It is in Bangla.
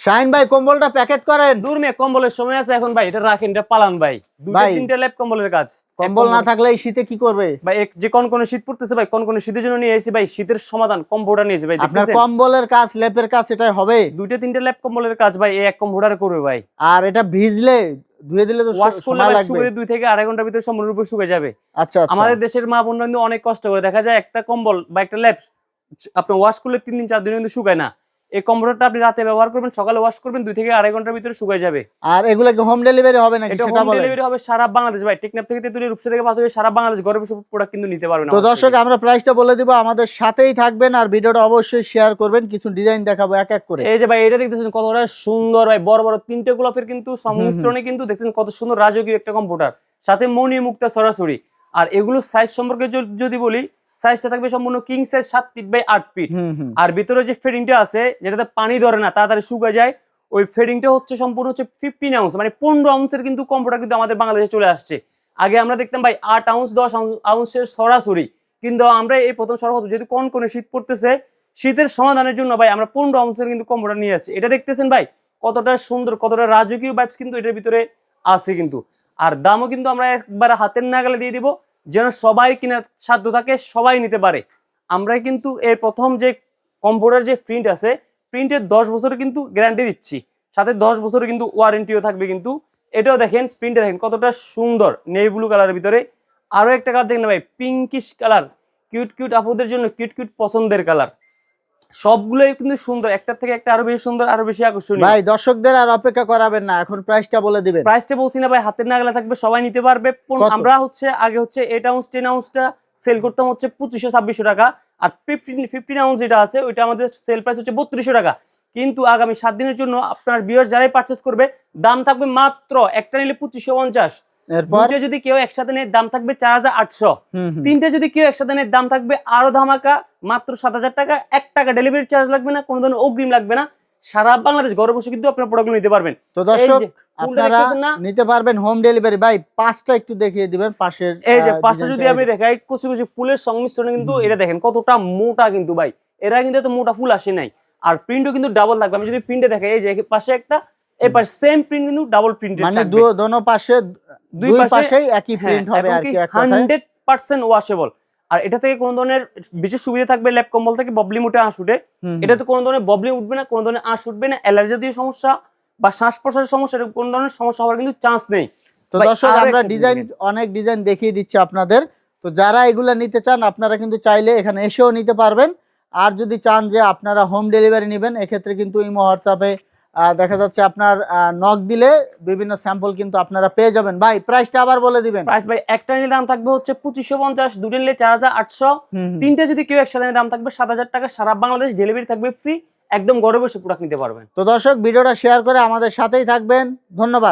শাহিন ভাই কম্বলটা প্যাকেট করেন। দূর মেয়ে কম্বলের সময় আছে এখন ভাই এটা রাখেন এটা পালান ভাই। দুটো তিনটে লেপ কম্বলের কাজ। কম্বল না থাকলে এই শীতে কি করবে? ভাই এক যে কোন কোন শীত পড়তেছে ভাই কোন কোন শীতের জন্য নিয়ে এসেছি ভাই শীতের সমাধান কম্বোটা নিয়েছি ভাই আপনার কম্বলের কাজ লেপের কাজ এটাই হবে? দুইটা তিনটে লেপ কম্বলের কাজ ভাই এই এক কম্বোটারে করবে ভাই। আর এটা ভিজলে ধুয়ে দিলে তো ওয়াশ করলে শুকিয়ে দুই থেকে আড়াই ঘণ্টার ভিতরে সম্পূর্ণরূপে শুকিয়ে যাবে। আচ্ছা আচ্ছা। আমাদের দেশের মা বোনরা কিন্তু অনেক কষ্ট করে। দেখা যায় একটা কম্বল বা একটা ল্যাপ আপনি ওয়াশ করলে তিন দিন চার দিন কিন্তু শুকায় না। এই কম্বলটা আপনি রাতে ব্যবহার করবেন সকালে ওয়াশ করবেন দুই থেকে আড়াই ঘণ্টার ভিতরে শুকিয়ে যাবে। আর এগুলো কি হোম ডেলিভারি হবে নাকি এটা হোম ডেলিভারি হবে সারা বাংলাদেশ ভাই। টেকনাফ থেকে তেতুলি রূপসা থেকে পাথর সারা বাংলাদেশ ঘরে বসে প্রোডাক্ট কিন্তু নিতে পারবেন তো দর্শক। আমরা প্রাইসটা বলে দিব আমাদের সাথেই থাকবেন আর ভিডিওটা অবশ্যই শেয়ার করবেন কিছু ডিজাইন দেখাবো এক এক করে। এই যে ভাই এটা দেখতেছেন কতটা সুন্দর ভাই বড় বড় তিনটে গোলাপের কিন্তু সংমিশ্রণে কিন্তু দেখতেছেন কত সুন্দর রাজকীয় একটা কম্পিউটার সাথে মণি মুক্তা সরাসরি। আর এগুলো সাইজ সম্পর্কে যদি বলি সাইজটা থাকবে সম্পূর্ণ কিং সাইজ সাত ফিট বাই আট ফিট আর ভিতরে যে ফেডিংটা আছে যেটাতে পানি ধরে না তাড়াতাড়ি শুকায় যায় ওই ফেডিংটা হচ্ছে সম্পূর্ণ হচ্ছে ফিফটিন আউন্স মানে পনেরো আউন্সের কিন্তু কম্পিউটার কিন্তু আমাদের বাংলাদেশে চলে আসছে। আগে আমরা দেখতাম ভাই আট আউন্স দশ আউন্সের সরাসরি। কিন্তু আমরা এই প্রথম সর্বত যেহেতু কোন কোন শীত পড়তেছে শীতের সমাধানের জন্য ভাই আমরা পনেরো আউন্সের কিন্তু কম্পিউটার নিয়ে আসছি। এটা দেখতেছেন ভাই কতটা সুন্দর কতটা রাজকীয় ভাইবস কিন্তু এটার ভিতরে আছে কিন্তু। আর দামও কিন্তু আমরা একবার হাতের নাগালে দিয়ে দিব। যেন সবাই কেনার সাধ্য থাকে সবাই নিতে পারে। আমরা কিন্তু এর প্রথম যে কম্পিউটার যে প্রিন্ট আছে প্রিন্টের দশ বছর কিন্তু গ্যারান্টি দিচ্ছি। সাথে দশ বছরের কিন্তু ওয়ারেন্টিও থাকবে কিন্তু। এটাও দেখেন প্রিন্টে দেখেন কতটা সুন্দর নেই ব্লু কালারের ভিতরে। আরও একটা কালার দেখেন ভাই পিঙ্কিশ কালার কিউট কিউট আপুদের জন্য কিউট কিউট পছন্দের কালার সবগুলোই কিন্তু সুন্দর। একটা থেকে একটা আরও বেশি সুন্দর আরও বেশি আকর্ষণীয়। ভাই দর্শকদের আর অপেক্ষা করাবেন না। এখন প্রাইসটা বলে দিবেন। প্রাইসটা বলছি না ভাই হাতের নাগালে থাকবে সবাই নিতে পারবে। আমরা হচ্ছে আগে হচ্ছে এইট আউন্স টেন আউন্সটা সেল করতাম হচ্ছে পঁচিশশো ছাব্বিশশো টাকা। আর ফিফটিন ফিফটিন আউন্স যেটা আছে ওইটা আমাদের সেল প্রাইস হচ্ছে বত্রিশশো টাকা। কিন্তু আগামী সাত দিনের জন্য আপনার বিয়ার যারাই পারচেস করবে দাম থাকবে মাত্র একটা নিলে পঁচিশশো পঞ্চাশ। এরপর? যদি কেউ একসাথে নেয় দাম থাকবে চার হাজার আটশো। হুম। যদি কেউ একসাথে নেয় দাম থাকবে আরও ধামাকা মাত্র সাত হাজার টাকা। এক টাকা ডেলিভারি চার্জ লাগবে না কোনো ধরনের অগ্রিম লাগবে না। সারা বাংলাদেশ ঘরে বসে কিন্তু আপনার প্রোডাক্ট নিতে পারবেন। তো দর্শক আপনারা নিতে পারবেন হোম ডেলিভারি ভাই পাঁচটা একটু দেখিয়ে দিবেন পাশের এই যে পাঁচটা যদি আমি দেখাই কুচি কুচি ফুলের সংমিশ্রণে কিন্তু এটা দেখেন কতটা মোটা কিন্তু ভাই। এরা কিন্তু এত মোটা ফুল আসে নাই। আর প্রিন্টও কিন্তু ডাবল থাকবে আমি যদি প্রিন্টে দেখাই এই যে পাশে একটা এবার সেম প্রিন্ট কিন্তু ডাবল প্রিন্ট মানে দু- দোনো পাশে দুই দুই পাশে- পাশেই একই প্রিন্ট হবে আর কি এক কথায়। হান্ড্রেড পার্সেন্ট ওয়াশেবল আর এটা থেকে কোনো ধরনের বিশেষ সুবিধা থাকবে ল্যাপ কম্বল থেকে ববলি মুটে আঁশ উঠে। এটাতে কোনো ধরনের ববলি উঠবে না কোনো ধরনের আঁশ উঠবে না অ্যালার্জি দিয়ে সমস্যা বা শ্বাস প্রশ্বাসের সমস্যা এরকম কোনো ধরনের সমস্যা হওয়ার কিন্তু চান্স নেই। তো দর্শক আমরা ডিজাইন অনেক ডিজাইন দেখিয়ে দিচ্ছি আপনাদের। তো যারা এগুলা নিতে চান আপনারা কিন্তু চাইলে এখানে এসেও নিতে পারবেন। আর যদি চান যে আপনারা হোম ডেলিভারি নেবেন এক্ষেত্রে কিন্তু ইমো হোয়াটসঅ্যাপে দেখা যাচ্ছে আপনার নক দিলে বিভিন্ন স্যাম্পল কিন্তু আপনারা পেয়ে যাবেন। ভাই প্রাইসটা আবার বলে দিবেন। প্রাইস ভাই একটা নিলে দাম থাকবে হচ্ছে পঁচিশশো পঞ্চাশ দুটো নিলে চার হাজার আটশো। তিনটে যদি কেউ একসাথে নিলে দাম থাকবে সাত হাজার টাকা সারা বাংলাদেশ ডেলিভারি থাকবে ফ্রি একদম ঘরে বসে প্রোডাক্ট নিতে পারবেন। তো দর্শক ভিডিওটা শেয়ার করে আমাদের সাথেই থাকবেন। ধন্যবাদ।